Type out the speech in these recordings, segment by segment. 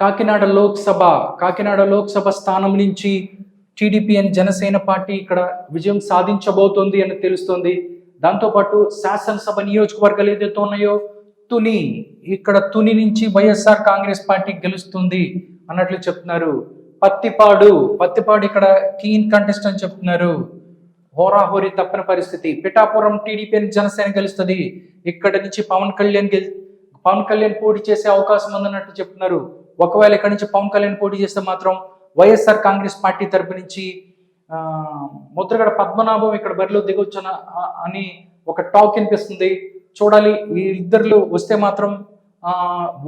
కాకినాడ లోక్సభ కాకినాడ లోక్సభ స్థానం నుంచి TDP and Janasena party ఇక్కడ విజయం సాధించబోతోంది అని తెలుస్తోంది. దాంతోపాటు శాసనసభ నియోజకవర్గాలు ఏదైతే ఉన్నాయో తుని ఇక్కడ తుని నుంచి వైఎస్ఆర్ కాంగ్రెస్ పార్టీ గెలుస్తుంది అన్నట్లు చెప్తున్నారు. పత్తిపాడు పత్తిపాడు ఇక్కడ కీన్ కంటెస్ట్ అని చెప్తున్నారు. హోరాహోరీ తప్పని పరిస్థితి. పిఠాపురం టీడీపీ అండ్ జనసేన గెలుస్తుంది. ఇక్కడ నుంచి పవన్ కళ్యాణ్ గెల్ పవన్ కళ్యాణ్ పోటీ చేసే అవకాశం ఉందన్నట్టు చెప్తున్నారు. ఒకవేళ ఇక్కడి నుంచి పవన్ కళ్యాణ్ పోటీ చేస్తే మాత్రం వైఎస్ఆర్ కాంగ్రెస్ పార్టీ తరపు నుంచి ముద్రగడ పద్మనాభం ఇక్కడ బరిలో దిగొచ్చున అని ఒక టాక్ వినిపిస్తుంది. చూడాలి ఈ ఇద్దరు వస్తే మాత్రం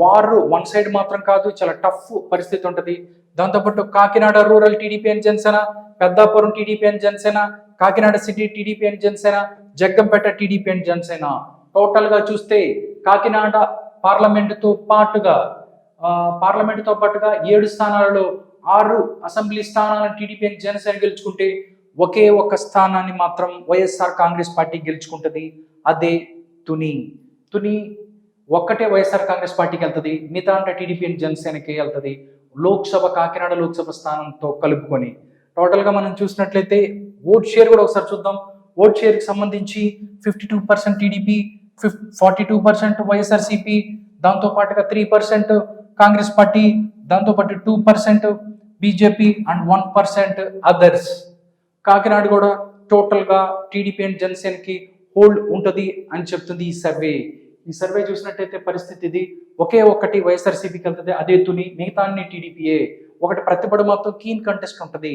వారు వన్ సైడ్ మాత్రం కాదు చాలా టఫ్ పరిస్థితి ఉంటుంది. దాంతోపాటు కాకినాడ రూరల్ టీడీపీ అని జనసేన పెద్దాపురం టీడీపీ అని జనసేన కాకినాడ సిటీ టీడీపీ అని జనసేన జగ్గంపేట టీడీపీ అని జనసేన. టోటల్గా చూస్తే కాకినాడ పార్లమెంటుతో పాటుగా పార్లమెంటుతో పాటుగా ఏడు స్థానాలలో ఆరు అసెంబ్లీ స్థానాలను టీడీపీ జనసేన గెలుచుకుంటే ఒకే ఒక్క స్థానాన్ని మాత్రం వైఎస్ఆర్ కాంగ్రెస్ పార్టీ గెలుచుకుంటుంది. అదే తుని. తుని ఒక్కటే వైఎస్ఆర్ కాంగ్రెస్ పార్టీకి వెళ్తుంది. మిగతా అంటే టీడీపీ అండ్ జనసేనకి వెళ్తుంది. లోక్సభ కాకినాడ లోక్సభ స్థానంతో కలుపుకొని. టోటల్గా మనం చూసినట్లయితే ఓట్ షేర్ కూడా ఒకసారి చూద్దాం. ఓట్ షేర్కి సంబంధించి ఫిఫ్టీ టూ పర్సెంట్ టీడీపీ ఫిఫ్ ఫార్టీ టూ పర్సెంట్ వైఎస్ఆర్సీపీ దాంతో పాటుగా త్రీ పర్సెంట్ కాంగ్రెస్ పార్టీ దాంతో పాటు two percent BJP and one percent others. Kakinada కూడా టోటల్గా టీడీపీ అండ్ జనసేనకి హోల్డ్ ఉంటుంది అని చెప్తుంది ఈ సర్వే. ఈ సర్వే చూసినట్టయితే పరిస్థితి ఇది. ఒకే ఒక్కటి వైఎస్ఆర్సీపీకి వెళ్తుంది అదే తుని మిగతా అన్ని టీడీపీఏ ఒకటి ప్రతిపడ మొత్తం కీన్ కంటెస్ట్ ఉంటుంది.